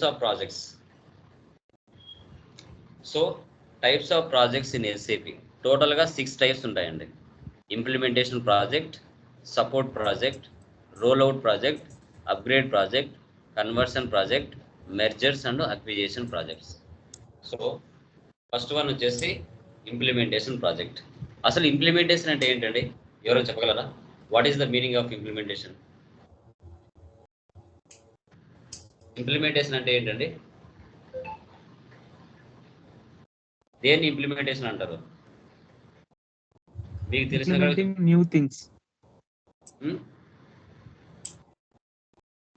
types of projects. So types of projects in SAP టోటల్గా six types ఉంటాయండి. Implementation project support project roll out project upgrade project conversion project mergers and acquisition projects so first one వచ్చేసి implementation project అసలు implementation అంటే ఏంటండి? ఎవరో చెప్పగలరా? What is the meaning of implementation implementation అంటే ఏంటండి? దేన్ని ఇంప్లిమెంటేషన్ అంటారు? మీకు తెలిసిన new things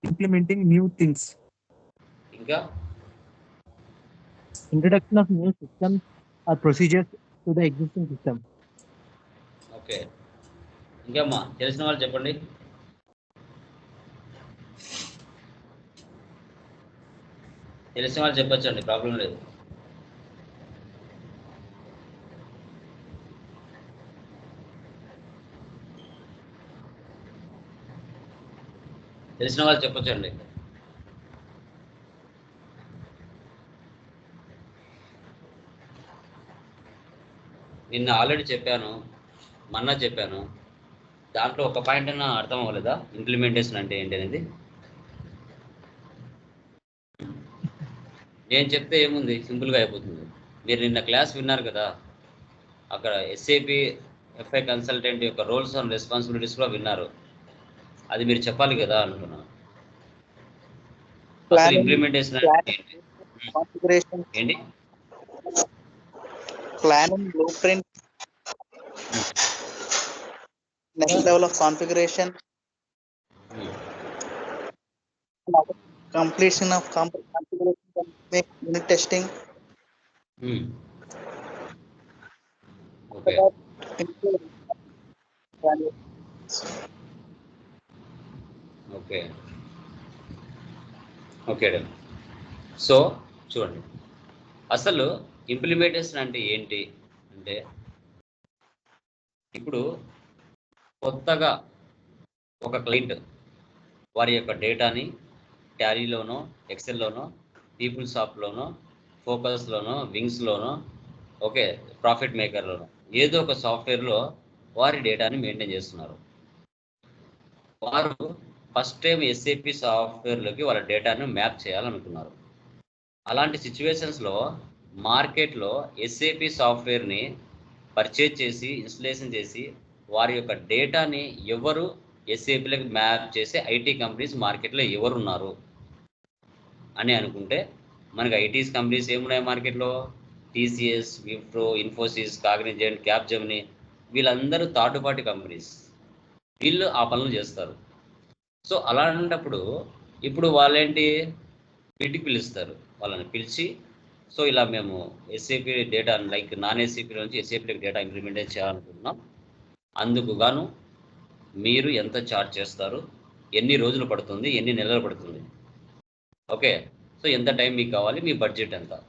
implementing new things ఇంకా? Introduction of new system or procedures to the existing system okay ఇంకా మా తెలిసిన వాళ్ళు చెప్పండి. తెలిసిన వాళ్ళు చెప్పొచ్చండి ప్రాబ్లం లేదు. తెలిసిన వాళ్ళు చెప్పొచ్చండి. నిన్న ఆల్రెడీ చెప్పాను మొన్న చెప్పాను. దాంట్లో ఒక పాయింట్ అయినా అర్థం అవ్వలేదా? ఇంప్లిమెంటేషన్ అంటే ఏంటి అనేది? నేను చెప్తే ఏముంది? సింపుల్గా అయిపోతుంది. మీరు నిన్న క్లాస్ విన్నారు కదా? అక్కడ ఎస్ఏపి ఎఫ్ఐ కన్సల్టెంట్ యొక్క రోల్స్ అండ్ రెస్పాన్సిబిలిటీస్ కూడా విన్నారు. అది మీరు చెప్పాలి కదా అనుకున్నాను అసలు ఇంప్లిమెంటేషన్ ఏంటి? Planning, blueprint, next level of configuration, Hmm. Completion of comp- unit testing, okay okay okay so చూడండి. అసలు ఇంప్లిమెంటేషన్ అంటే ఏంటి? అంటే ఇప్పుడు కొత్తగా ఒక క్లయింట్ వారి యొక్క డేటాని టాలీలోనో ఎక్సెల్లోనో పీపుల్ షాప్లోనో ఫోకస్లోనో వింగ్స్లోనో ఓకే ప్రాఫిట్ మేకర్లోనో ఏదో ఒక సాఫ్ట్వేర్లో వారి డేటాని మెయింటైన్ చేస్తున్నారు. వారు ఫస్ట్ టైం ఎస్ఏపి సాఫ్ట్వేర్లోకి వాళ్ళ డేటాను మ్యాప్ చేయాలనుకున్నారు. అలాంటి సిచ్యువేషన్స్లో మార్కెట్లో ఎస్ఏపి సాఫ్ట్వేర్ని పర్చేజ్ చేసి ఇన్స్టలేషన్ చేసి వారి యొక్క డేటాని ఎవరు ఎస్ఏపీలకు మ్యాప్ చేసే ఐటీ కంపెనీస్ మార్కెట్లో ఎవరు ఉన్నారు అని అనుకుంటే మనకి ఐటీస్ కంపెనీస్ ఏమున్నాయి మార్కెట్లో? టీసీఎస్ విప్రో ఇన్ఫోసిస్ కాగ్నిజెంట్ క్యాప్ జెమిని వీళ్ళందరూ థర్డ్ పార్టీ కంపెనీస్. వీళ్ళు ఆ పనులు చేస్తారు. సో అలాంటప్పుడు ఇప్పుడు వాళ్ళేంటి? బిడ్కి పిలుస్తారు. వాళ్ళని పిలిచి సో ఇలా మేము SAP data like non SAP నుంచి ఎస్ఏపీలకు డేటా ఇంప్లిమెంటేషన్ చేయాలనుకుంటున్నాం. అందుకు గాను మీరు ఎంత ఛార్జ్ చేస్తారు? ఎన్ని రోజులు పడుతుంది? ఎన్ని నెలలు పడుతుంది? ఓకే. సో ఎంత టైం మీకు కావాలి? మీ బడ్జెట్ ఎంత?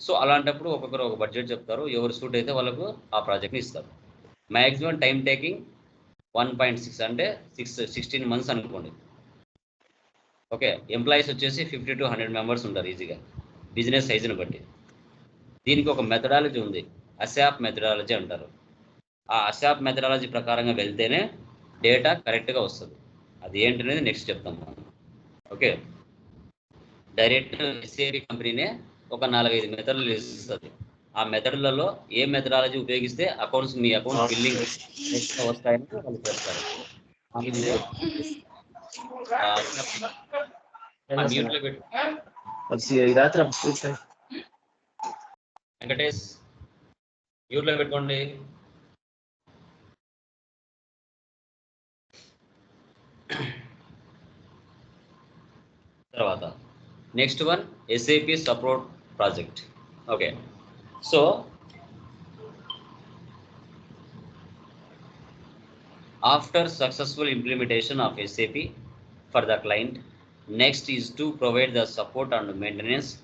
సో అలాంటప్పుడు ఒక్కొక్కరు ఒక బడ్జెట్ చెప్తారు. ఎవరు సూట్ అయితే వాళ్ళకు ఆ ప్రాజెక్ట్ని ఇస్తారు. Maximum time taking one point six అంటే సిక్స్ సిక్స్టీన్ మంత్స్ అనుకోండి. ఓకే. ఎంప్లాయీస్ వచ్చేసి ఫిఫ్టీ టు హండ్రెడ్ మెంబర్స్ ఉంటారు ఈజీగా బిజినెస్ సైజుని బట్టి. దీనికి ఒక మెథడాలజీ ఉంది. అసాప్ మెథడాలజీ అంటారు. ఆ అసాప్ మెథడాలజీ ప్రకారంగా వెళ్తేనే డేటా కరెక్ట్గా వస్తుంది. అది ఏంటనేది నెక్స్ట్ చెప్తాం మనం. ఓకే డైరెక్ట్ ఎస్ఏపి కంపెనీనే ఒక నాలుగైదు మెథడ్లు ఇస్తుంది. ఆ మెథడ్లలో ఏ మెథడాలజీ ఉపయోగిస్తే అకౌంట్స్ మీ అకౌంట్ బిల్లింగ్ వస్తాయని వాళ్ళు చెప్తారు. వెంకటేష్ మ్యూట్లో పెట్టుకోండి. తర్వాత next one SAP support project okay so after successful implementation of SAP for the client, next is to provide the support and maintenance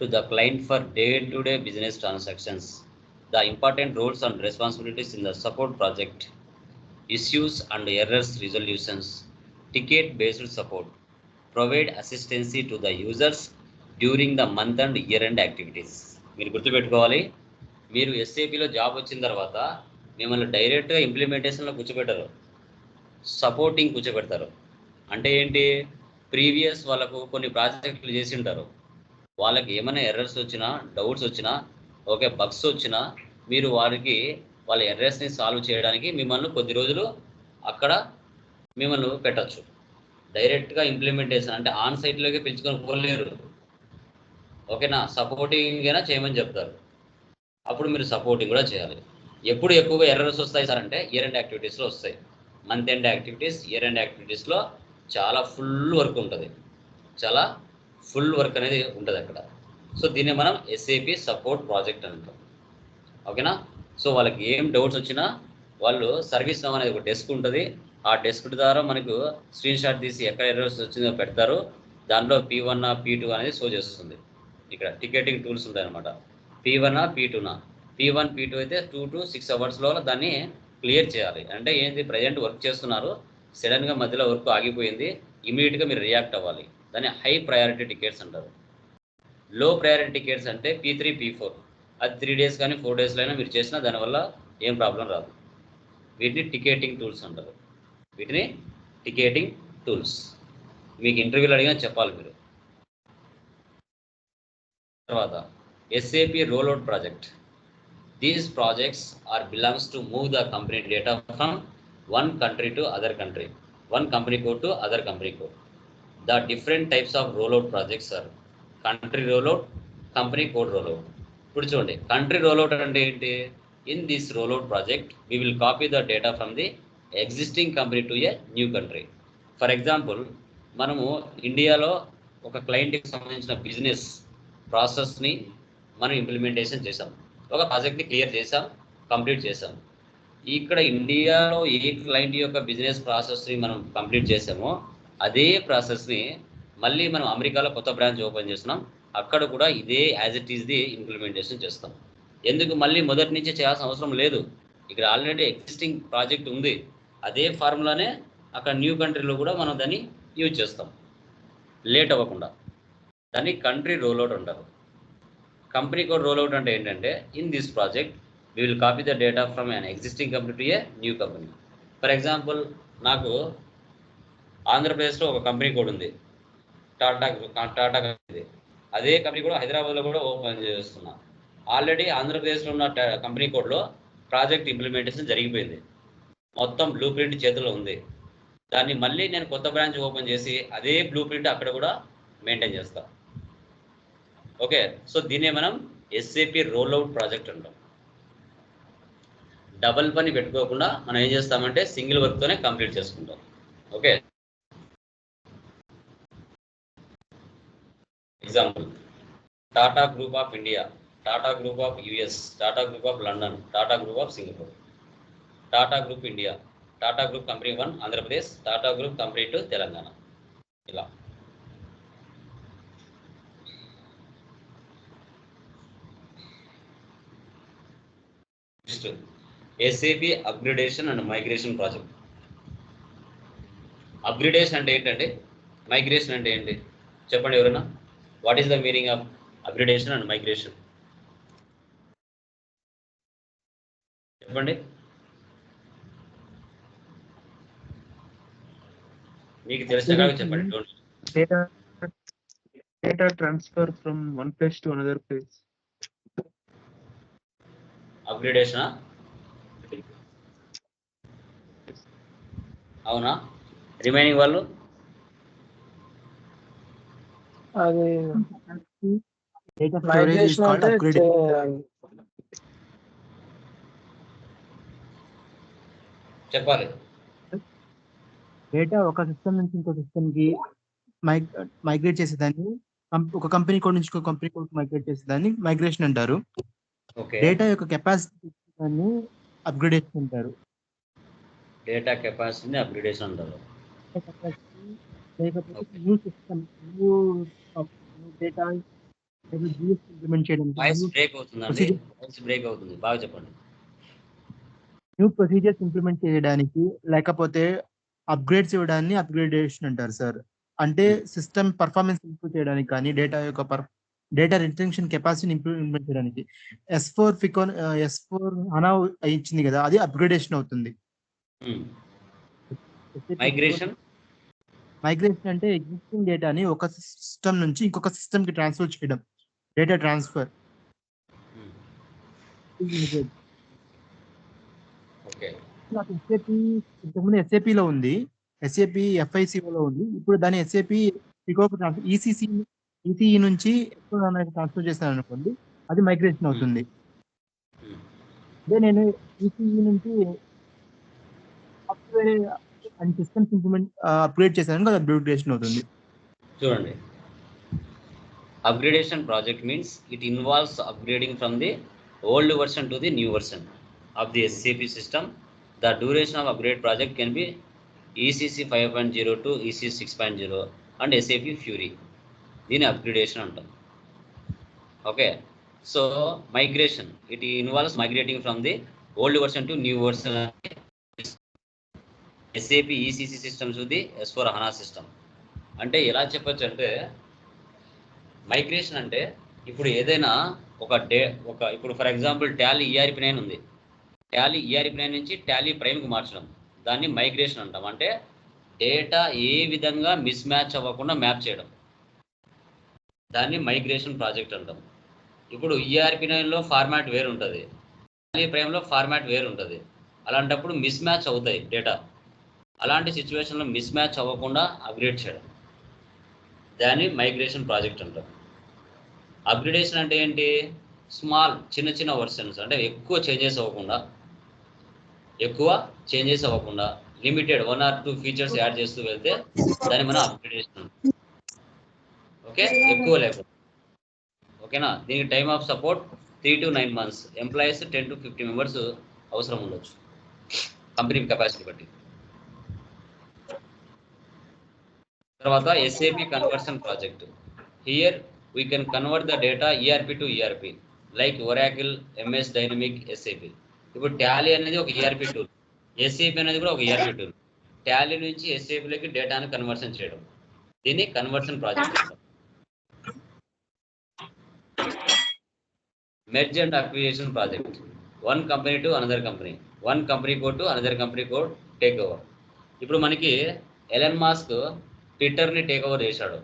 to the client for day-to-day business transactions. The important roles and responsibilities in the support project, issues and errors resolutions, ticket-based support, provide assistance to the users during the month and year and activities మీరు గుర్తుపెట్టుకోవాలి మీరు ఎస్ఏపిలో job వచ్చిన తర్వాత మిమ్మల్ని డైరెక్ట్గా ఇంప్లిమెంటేషన్లో కూర్చోబెట్టరు supporting కూర్చోబెడతారు. అంటే ఏంటి? ప్రీవియస్ వాళ్ళకు కొన్ని ప్రాజెక్టులు చేసి ఉంటారు వాళ్ళకి ఏమైనా ఎర్రర్స్ వచ్చినా డౌట్స్ వచ్చినా ఓకే బగ్స్ వచ్చినా మీరు వారికి వాళ్ళ ఎర్రర్స్ని సాల్వ్ చేయడానికి మిమ్మల్ని కొద్ది రోజులు అక్కడ మిమ్మల్ని పెట్టచ్చు. డైరెక్ట్గా ఇంప్లిమెంటేషన్ అంటే ఆన్ సైట్లోకి పిలుచుకొని పోలేరు. ఓకేనా? సపోర్టింగ్ అయినా చేయమని చెప్తారు. అప్పుడు మీరు సపోర్టింగ్ కూడా చేయాలి. ఎప్పుడు ఎక్కువగా ఎర్రర్స్ వస్తాయి సార్ అంటే ఇయర్ ఎండ్ యాక్టివిటీస్లో వస్తాయి. Month end activities year end యాక్టివిటీస్లో చాలా ఫుల్ వర్క్ ఉంటుంది. చాలా ఫుల్ వర్క్ అనేది ఉంటుంది అక్కడ. సో దీన్ని మనం ఎస్ఏపి సపోర్ట్ ప్రాజెక్ట్ అంటాం. ఓకేనా? సో వాళ్ళకి ఏం డౌట్స్ వచ్చినా వాళ్ళు సర్వీస్ అనేది ఒక డెస్క్ ఉంటుంది. ఆ డెస్క్ ద్వారా మనకు స్క్రీన్ షాట్ తీసి ఎక్కడ ఎర్రర్స్ వచ్చిందో పెడతారు. దాంట్లో పీ వన్ పీ టూ అనేది షో చేస్తుంది. ఇక్కడ టికెటింగ్ టూల్స్ ఉంటాయన్నమాట P one P టూనా P one P two అయితే టూ టు సిక్స్ అవర్స్లో దాన్ని క్లియర్ చేయాలి. అంటే ఏంటి ప్రజెంట్ వర్క్ చేస్తున్నారు. సడన్గా మధ్యలో వర్క్ ఆగిపోయింది. ఇమీడియట్గా మీరు రియాక్ట్ అవ్వాలి. దాన్ని హై ప్రయారిటీ టికెట్స్ అంటారు. లో ప్రయారిటీ టికెట్స్ అంటే పీ త్రీ పీ ఫోర్ అది త్రీ డేస్ కానీ ఫోర్ డేస్లో అయినా మీరు చేసినా దానివల్ల ఏం ప్రాబ్లం రాదు. వీటిని టికెటింగ్ టూల్స్ అంటారు. వీటిని టికెటింగ్ టూల్స్ మీకు ఇంటర్వ్యూలు అడిగినా చెప్పాలి మీరు. తర్వాత SAP rollout project these projects are belongs to move the company data from one country to other country one company code to other company code the different types of rollout projects are country rollout company code rollout ఇప్పుడు చూడండి కంట్రీ రోల్అవుట్ అంటే ఏంటి? In this rollout project we will copy the data from the existing company to a new country for example మనము ఇండియాలో ఒక క్లయింట్కి సంబంధించిన బిజినెస్ ప్రాసెస్ని మనం ఇంప్లిమెంటేషన్ చేసాం ఒక ప్రాజెక్ట్ని క్లియర్ చేసాం కంప్లీట్ చేసాం ఇక్కడ ఇండియాలో ఏ క్లయింట్ యొక్క బిజినెస్ ప్రాసెస్ని మనం కంప్లీట్ చేసామో అదే ప్రాసెస్ని మళ్ళీ మనం అమెరికాలో కొత్త బ్రాంచ్ ఓపెన్ చేస్తున్నాం. అక్కడ కూడా ఇదే యాజ్ ఇట్ ఈస్ది ఇంప్లిమెంటేషన్ చేస్తాం. ఎందుకు? మళ్ళీ మొదటి నుంచి చేయాల్సిన అవసరం లేదు. ఇక్కడ ఆల్రెడీ ఎగ్జిస్టింగ్ ప్రాజెక్ట్ ఉంది. అదే ఫార్ములానే అక్కడ న్యూ కంట్రీలో కూడా మనం దాన్ని యూజ్ చేస్తాం. లేట్ అవ్వకుండా. దాన్ని కంట్రీ రోల్అవుట్ అంటారు. కంపెనీ కోడ్ రోల్అవుట్ అంటే ఏంటంటే in this project we will copy the data from an existing company to a new company for example నాకు ఆంధ్రప్రదేశ్లో ఒక కంపెనీ కోడ్ ఉంది. టాటా టాటా కంపెనీ. అదే కంపెనీ కూడా హైదరాబాద్లో కూడా ఓపెన్ చేస్తున్నా. ఆల్రెడీ ఆంధ్రప్రదేశ్లో ఉన్న కంపెనీ కోడ్లో ప్రాజెక్ట్ ఇంప్లిమెంటేషన్ జరిగిపోయింది. మొత్తం బ్లూ ప్రింట్ చేతిలో ఉంది. దాన్ని మళ్ళీ నేను కొత్త బ్రాంచ్ ఓపెన్ చేసి అదే బ్లూ ప్రింట్ అక్కడ కూడా మెయింటైన్ చేస్తాం. ఓకే సో దీన్నే మనం ఎస్ఏపి రోల్అవుట్ ప్రాజెక్ట్ అంటాం. డబల్ పని పెట్టుకోకుండా మనం ఏం చేస్తామంటే సింగిల్ వర్క్తోనే కంప్లీట్ చేసుకుంటాం. Okay? Example Tata group of India Tata group of US Tata group of London Tata group of Singapore Tata group India Tata group company one Andhra Pradesh Tata group company two Telangana ఇలా. Next SAP upgradation and migration project upgradation అంటే ఏంటంటే migration అంటే ఏంటి? చెప్పండి ఎవరైనా what is the meaning of upgradation and migration చెప్పండి. మీకు తెలిసినలాగా చెప్పండి transfer from one place to another place upgradation అవునా? రిమైనింగ్ వాళ్ళు? చెప్పాలి. డేటా ఒక సిస్టమ్ నుంచి ఇంకో సిస్టమ్కి మైగ్రేట్ చేసేదాన్ని. ఒక కంపెనీ కోడ్ నుంచి ఇంకో కంపెనీ కోడ్ మైగ్రేట్ చేసేదాన్ని. మైగ్రేషన్ అంటారు. డేటా యొక్క కెపాసిటీ దాన్ని అప్గ్రేడేషన్ అంటారు డేటా కెపాసిటీని అప్గ్రేడేషన్ అంటారు లేకపోతే new system new data implement చేయడం. Voice break. వాయిస్ బ్రేక్ అవుతుంది. బాగా చెప్పండి. న్యూ ప్రొసీజర్స్ ఇంప్లిమెంట్ చేయడానికి లేకపోతే అప్గ్రేడ్స్ ఇవ్వడాన్ని అప్గ్రేడేషన్ అంటారు సార్. అంటే సిస్టమ్ పర్ఫార్మెన్స్ ఇంప్రూవ్ చేయడానికి కానీ డేటా యొక్క డేటా రిటెన్షన్ కెపాసిటీని ఇంప్రూవ్ ఇంప్రూవ్ చేయడానికి ఎస్ ఫోర్ ఫికోన్ ఎస్ ఫోర్ అనా ఇచ్చింది కదా అది అప్గ్రేడేషన్ అవుతుంది. మైగ్రేషన్ మైగ్రేషన్ అంటే ఎగ్జిస్టింగ్ డేటాని ఒక సిస్టమ్ నుంచి ఇంకొక సిస్టమ్కి ట్రాన్స్ఫర్ చేయడం. డేటా ట్రాన్స్ఫర్ నాకు ఎస్ఏపి ఇంతకుముందు లో ఉంది. ఎస్ఏపి లో ఉంది. ఇప్పుడు దాని ఎస్ఏపి ఇంకొక ఈసీసీ ఈసీఈ నుంచి ట్రాన్స్ఫర్ చేశాను అనుకోండి అది మైగ్రేషన్ అవుతుంది. అదే నేను ఈసీఈ నుంచి software and systems implement upgrade చేశాను. అది అప్గ్రేడేషన్ అవుతుంది. చూడండి. Upgradation project means it involves upgrading from the old version to the new version of the SAP system the duration of upgrade project can be ECC five point zero to EC six point zero and SAP Fiori దీని upgradation అంటాం. Okay so migration it involves migrating from the old version to new version SAP ECC systems the S four HANA system అంటే ఎలా చెప్పొచ్చు అంటే migration అంటే ఇప్పుడు ఏదైనా ఒక డే ఒక ఇప్పుడు for example Tally ERP nine ఉంది. టాలీ ఈఆర్పి నైన్ నుంచి టాలీ ప్రైమ్కి మార్చడం. దాన్ని మైగ్రేషన్ అంటాం. అంటే డేటా ఏ విధంగా మిస్ మ్యాచ్ అవ్వకుండా మ్యాప్ చేయడం. దాన్ని మైగ్రేషన్ ప్రాజెక్ట్ అంటాం. ఇప్పుడు ఈఆర్పి నైన్లో ఫార్మాట్ వేరు ఉంటుంది. టాలీ ప్రైమ్లో ఫార్మాట్ వేరు ఉంటుంది. అలాంటప్పుడు మిస్ మ్యాచ్ అవుతాయి డేటా. అలాంటి సిచ్యువేషన్లో మిస్ మ్యాచ్ అవ్వకుండా అప్గ్రేడ్ చేయడం. దాన్ని మైగ్రేషన్ ప్రాజెక్ట్ అంటాం. అప్గ్రేడేషన్ అంటే ఏంటి? స్మాల్ చిన్న చిన్న వర్షన్స్. అంటే ఎక్కువ చేంజెస్ అవ్వకుండా ఎక్కువ చేంజెస్ అవ్వకుండా limited one or two features add చేస్తూ వెళ్తే దాన్ని మనం చేస్తున్నాం. ఓకే? ఎక్కువ లేకుండా. ఓకేనా? దీనికి time of support three to nine months. Employees ten to fifty members అవసరం ఉండొచ్చు. కంపెనీ కెపాసిటీ బట్టి. తర్వాత SAP conversion project here we can convert the data ERP to ERP like Oracle MS dynamic SAP ఇప్పుడు Tally అనేది ఒక ERP tool SAP అనేది కూడా ఒక ఈఆర్పి టూల్ టాలీ నుంచి ఎస్ఏపిలోకి డేటాను కన్వర్షన్ చేయడం. దీన్ని conversion project merge and acquisition project one company to another company one company code to another company code take over ఇప్పుడు మనకి ఎలన్ మాస్క్ ట్విట్టర్ని టేక్ ఓవర్ చేశాడు.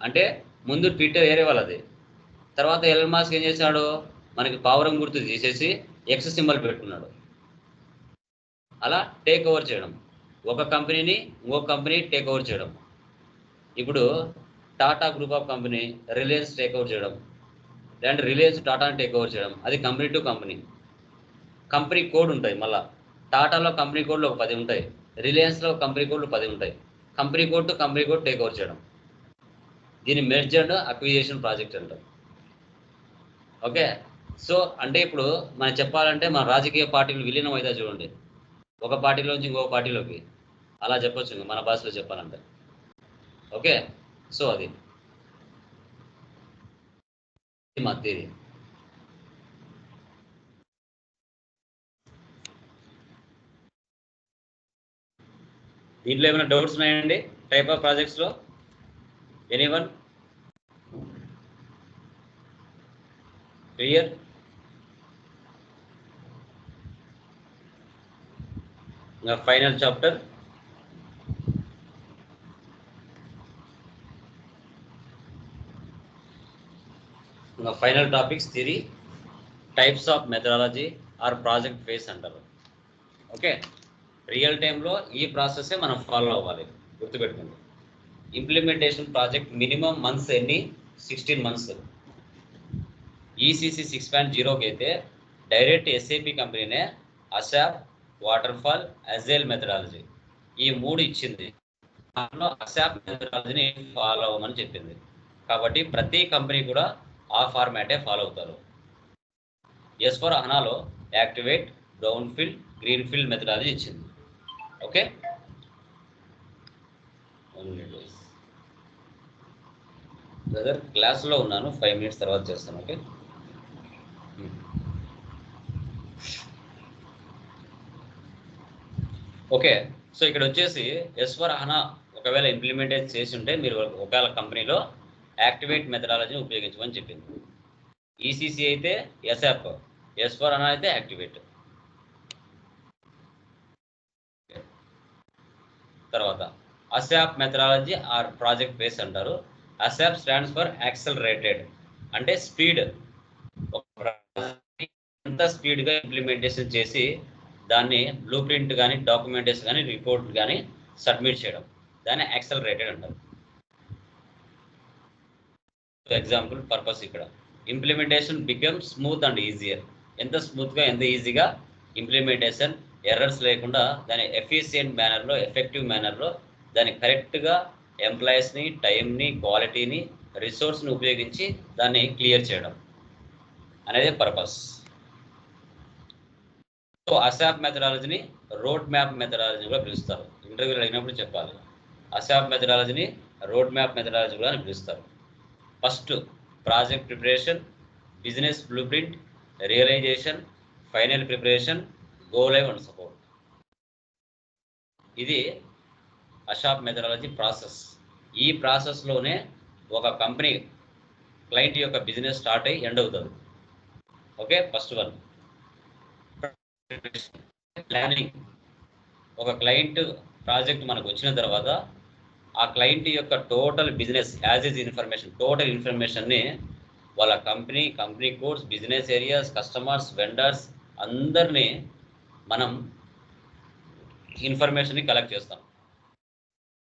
అంటే ముందు ట్విట్టర్ వేరే వాళ్ళది. తర్వాత ఎలన్ మాస్క్ ఏం చేశాడు? మనకి పావురం గుర్తు తీసేసి ఎక్స్ సింబల్ పెట్టుకున్నాడు. అలా టేక్ ఓవర్ చేయడం. ఒక కంపెనీని ఇంకొక కంపెనీ టేక్ ఓవర్ చేయడం. ఇప్పుడు Tata group of company Reliance take over చేయడం. లేదంటే రిలయన్స్ టాటాని టేక్ ఓవర్ చేయడం. అది company to company company code ఉంటుంది మళ్ళా. టాటాలో కంపెనీ కోడ్లు ఒక పది ఉంటాయి. రిలయన్స్లో కంపెనీ కోడ్లు పది ఉంటాయి. Company code to company code take over చేయడం. దీన్ని మెర్జ్ అండ్ అక్విజేషన్ ప్రాజెక్ట్ అంటారు. ఓకే సో అంటే ఇప్పుడు మనం చెప్పాలంటే మన రాజకీయ పార్టీలు విలీనం అయితే చూడండి. ఒక పార్టీలోంచి ఇంకో పార్టీలోకి. అలా చెప్పొచ్చు మన భాషలో చెప్పాలంటే. ఓకే? సో అది. మా థియరీ దీంట్లో ఏమైనా డౌట్స్ ఉన్నాయండి? టైప్ ఆఫ్ ప్రాజెక్ట్స్లో? ఎనీవన్? క్లియర్? ఇంకా ఫైనల్ చాప్టర్ ఇంకా final topics theory types of methodology or project phase అంటారు ఓకే రియల్ టైంలో ఈ ప్రాసెస్సే మనం ఫాలో అవ్వాలి. గుర్తుపెట్టుకోండి. ఇంప్లిమెంటేషన్ ప్రాజెక్ట్ మినిమం మంత్స్ ఎన్ని? Sixteen months ECC six point జీరోకి అయితే డైరెక్ట్ ఎస్ఏపి కంపెనీనే ASAP waterfall agile methodology. ఈ మూడు ఇచ్చింది. దాంట్లో అసాప్ మెథడాలజీని ఫాలో అవ్వమని చెప్పింది. కాబట్టి ప్రతి కంపెనీ కూడా ఆ ఫార్మాటే ఫాలో అవుతారు. S four అహనాలో activate brown field green field methodology ఇచ్చింది. ఓకే? బ్రదర్ క్లాస్లో ఉన్నాను. ఫైవ్ మినిట్స్ తర్వాత చేస్తాను. ఓకే? Hmm. ఓకే. సో ఇక్కడ వచ్చేసి ఎస్వర్ అహనా ఒకవేళ ఇంప్లిమెంటేషన్ చేసి ఉంటే మీరు ఒకవేళ కంపెనీలో యాక్టివేట్ మెథడాలజీని ఉపయోగించమని చెప్పింది. ఈసీసీ అయితే ఎస్ఆప్ ఎస్ ఫోర్ అయితే యాక్టివేట్. తర్వాత ASAP methodology or project base అంటారు. అసాప్ స్టాండ్స్ ఫర్ యాక్సలరేటెడ్ అంటే స్పీడ్ ఎంత స్పీడ్గా ఇంప్లిమెంటేషన్ చేసి దాన్ని బ్లూ ప్రింట్ కానీ డాక్యుమెంటేషన్ కానీ రిపోర్ట్ కానీ సబ్మిట్ చేయడం. దాన్ని యాక్సలరేటెడ్ అంటారు. ఎగ్జాంపుల్ పర్పస్ ఇక్కడ. Implementation become smooth and easier ఎంత స్మూత్గా ఎంత ఈజీగా ఇంప్లిమెంటేషన్ ఎర్రర్స్ లేకుండా దాని ఎఫిషియెంట్ మేనర్లో ఎఫెక్టివ్ మేనర్లో దాన్ని కరెక్ట్గా ఎంప్లాయీస్ని టైంని క్వాలిటీని రిసోర్స్ని ఉపయోగించి దాన్ని క్లియర్ చేయడం. అనేది పర్పస్ సో అసాప్ మెథడాలజీని రోడ్ మ్యాప్ మెథడాలజీ కూడా పిలుస్తారు. ఇంటర్వ్యూలు అడిగినప్పుడు చెప్పాలి. అసాప్ మెథడాలజీని రోడ్ మ్యాప్ మెథడాలజీ కూడా అని పిలుస్తారు. First project preparation business blueprint realization final preparation go live and support ఇది అషాప్ మెథడాలజీ ప్రాసెస్ ఈ ప్రాసెస్లోనే ఒక కంపెనీ క్లయింట్ యొక్క బిజినెస్ స్టార్ట్ అయ్యి ఎండ్ అవుతుంది. ఓకే ఫస్ట్ వన్ ప్లానింగ్ ఒక క్లయింట్ ప్రాజెక్ట్ మనకు వచ్చిన తర్వాత ఆ క్లయింట్ యొక్క total business as is information total ఇన్ఫర్మేషన్ని వాళ్ళ company company codes business areas customers vendors అందరినీ మనం ఇన్ఫర్మేషన్ని కలెక్ట్ చేస్తాం.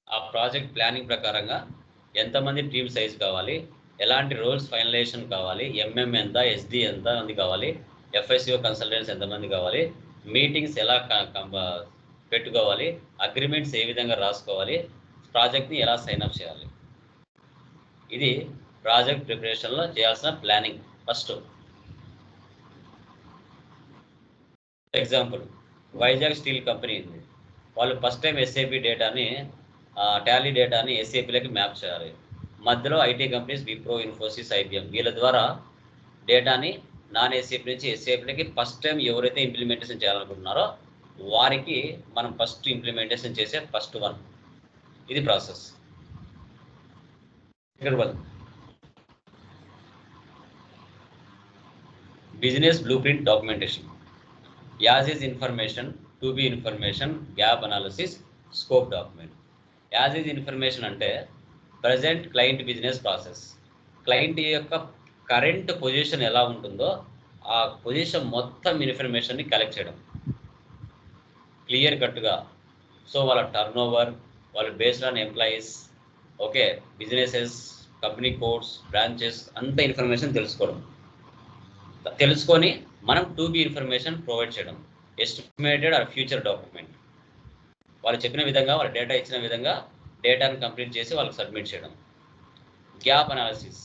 ఆ ప్రాజెక్ట్ ప్లానింగ్ ప్రకారంగా ఎంతమంది టీమ్ సైజ్ కావాలి ఎలాంటి రోల్స్ ఫైనలైజేషన్ కావాలి ఎంఎం ఎంత ఎస్డి ఎంత మంది కావాలి ఎఫ్ఐసిఓ కన్సల్టెంట్స్ ఎంతమంది కావాలి మీటింగ్స్ ఎలా కం- పెట్టుకోవాలి అగ్రిమెంట్స్ ఏ విధంగా రాసుకోవాలి ప్రాజెక్ట్ని ఎలా సైన్అప్ చేయాలి. ఇది ప్రాజెక్ట్ ప్రిపరేషన్లో చేయాల్సిన planning. First example Vizag steel company ఉంది. వాళ్ళు ఫస్ట్ టైం ఎస్ఏపి డేటాని టాలీ డేటాని ఎస్ఏపిలోకి మ్యాప్ చేయాలి. మధ్యలో IT companies Wipro Infosys IBM వీళ్ళ ద్వారా డేటాని నాన్ ఏసీపీ నుంచి ఎస్ఏపిలోకి ఫస్ట్ టైం ఎవరైతే ఇంప్లిమెంటేషన్ చేయాలనుకుంటున్నారో వారికి మనం ఫస్ట్ ఇంప్లిమెంటేషన్ చేసే ఫస్ట్ వన్ ఇది ప్రాసెస్ ఇక్కడ business blueprint documentation as is information to be information gap analysis scope document as is information అంటే present client business process client యొక్క కరెంట్ పొజిషన్ ఎలా ఉంటుందో ఆ పొజిషన్ మొత్తం ఇన్ఫర్మేషన్ని కలెక్ట్ చేయడం. క్లియర్ కట్గా సో వాళ్ళ టర్న్ ఓవర్ వాళ్ళ based on employees okay businesses company codes branches అంత ఇన్ఫర్మేషన్ తెలుసుకోవడం. తెలుసుకొని మనం టూ బి ఇన్ఫర్మేషన్ ప్రొవైడ్ చేయడం. ఎస్టిమేటెడ్ ఆర్ ఫ్యూచర్ డాక్యుమెంట్ వాళ్ళు చెప్పిన విధంగా వాళ్ళ డేటా ఇచ్చిన విధంగా డేటాను కంప్లీట్ చేసి వాళ్ళకి సబ్మిట్ చేయడం. Gap analysis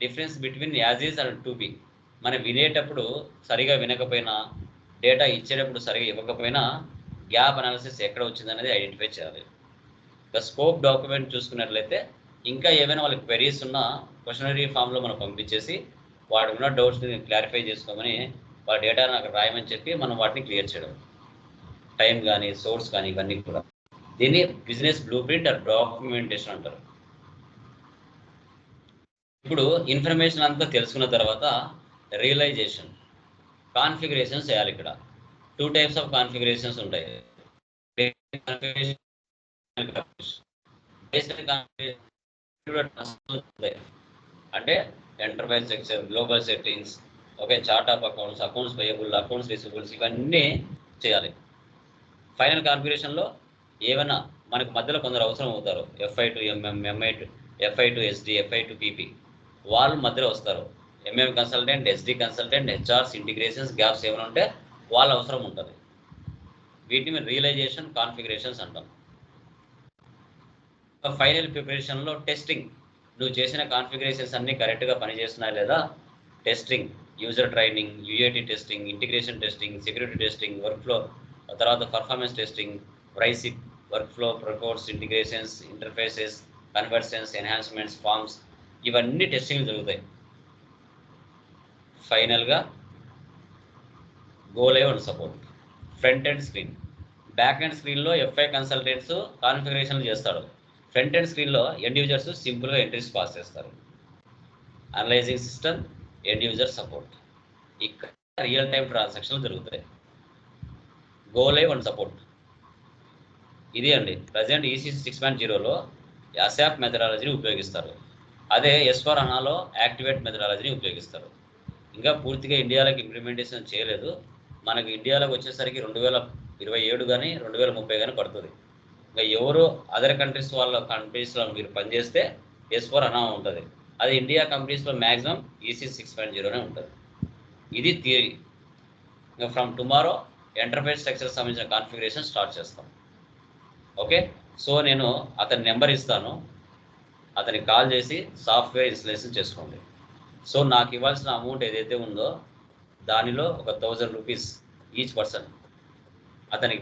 difference between as is and to be. మనం వినేటప్పుడు సరిగా వినకపోయినా డేటా ఇచ్చేటప్పుడు సరిగా ఇవ్వకపోయినా గ్యాప్ అనాలిసిస్ ఎక్కడ వచ్చిందనేది ఐడెంటిఫై చేయాలి. ఇక స్కోప్ డాక్యుమెంట్ చూసుకున్నట్లయితే ఇంకా ఏమైనా వాళ్ళకి క్వెరీస్ ఉన్నా క్వశ్చనరీ ఫామ్లో మనం పంపించేసి వాటి ఉన్న డౌట్స్ని క్లారిఫై చేసుకోమని వాళ్ళ డేటాను అక్కడ రాయమని చెప్పి మనం వాటిని క్లియర్ చేయడం. టైం కానీ సోర్స్ కానీ ఇవన్నీ కూడా. దీన్ని business blueprint or documentation అంటారు. ఇప్పుడు ఇన్ఫర్మేషన్ అంతా తెలుసుకున్న తర్వాత రియలైజేషన్ కాన్ఫిగరేషన్స్ చేయాలి ఇక్కడ. టూ టైప్స్ ఆఫ్ కాన్ఫిగరేషన్స్ ఉంటాయి. అంటే enterprise section global settings okay chart of accounts accounts payable accounts receivables ఇవన్నీ చేయాలి. ఫైనల్ కాన్ఫిగరేషన్లో ఏమైనా మనకు మధ్యలో కొందరు అవసరం అవుతారు. FI to MM MI to FI to SD FI to PP వాళ్ళు మధ్యలో వస్తారు. MM consultant SD consultant HRs integrations gaps ఏమైనా ఉంటే వాళ్ళ అవసరం ఉంటుంది. వీటిని మేము రియలైజేషన్ కాన్ఫిగరేషన్స్ అంటాం. ఫైనల్ ప్రిపరేషన్లో టెస్టింగ్ నువ్వు చేసిన కాన్ఫిగరేషన్స్ అన్నీ కరెక్ట్గా పనిచేస్తున్నాయి లేదా? Testing user training UAT testing integration testing security testing workflow తర్వాత పర్ఫార్మెన్స్ టెస్టింగ్ ప్రైసిక్ workflow ప్రకోర్స్ integrations interfaces conversions enhancements forms ఇవన్నీ టెస్టింగ్లు జరుగుతాయి. ఫైనల్గా go live and support front and screen back and స్క్రీన్లో ఎఫ్ఐ కన్సల్టెంట్స్ కాన్ఫిగరేషన్లు చేస్తాడు ఫ్రంట్ అండ్ స్క్రీన్లో ఎండ్ యూజర్స్ సింపుల్గా ఎంట్రీస్ పాస్ చేస్తారు. Analysing system end user support ఇక్కడ రియల్ టైం ట్రాన్సాక్షన్లు జరుగుతాయి. గో లైవ్ అండ్ సపోర్ట్ ఇది అండి. ప్రజెంట్ ఈసీ సిక్స్ పాయింట్ జీరోలో అసాప్ మెథడాలజీని ఉపయోగిస్తారు. అదే ఎస్ అనాలో యాక్టివేట్ మెథడాలజీని ఉపయోగిస్తారు. ఇంకా పూర్తిగా ఇండియాలోకి ఇంప్లిమెంటేషన్ చేయలేదు. మనకు ఇండియాలోకి వచ్చేసరికి రెండు వేల ఇరవై ఏడు కానీ రెండు వేల ముప్పై కానీ పడుతుంది. ఇంకా ఎవరు అదర్ కంట్రీస్ వాళ్ళ కంట్రీస్లో మీరు పనిచేస్తే ఎస్ ఫర్ అనా ఉంటుంది. అది ఇండియా కంపెనీస్లో మ్యాక్సిమం ఈసీ సిక్స్ పాయింట్ జీరోనే ఉంటుంది. ఇది థియరీ ఇంకా ఫ్రమ్ టుమారో ఎంటర్ప్రైజ్ స్ట్రక్చర్ సంబంధించిన కాన్ఫిగరేషన్ స్టార్ట్ చేస్తాం. ఓకే సో నేను అతని నెంబర్ ఇస్తాను. అతనికి కాల్ చేసి సాఫ్ట్వేర్ ఇన్స్టలేషన్ చేసుకోండి. సో నాకు ఇవ్వాల్సిన అమౌంట్ ఏదైతే ఉందో దానిలో ఒక థౌజండ్ రూపీస్ ఈచ్ పర్సన్ అతనికి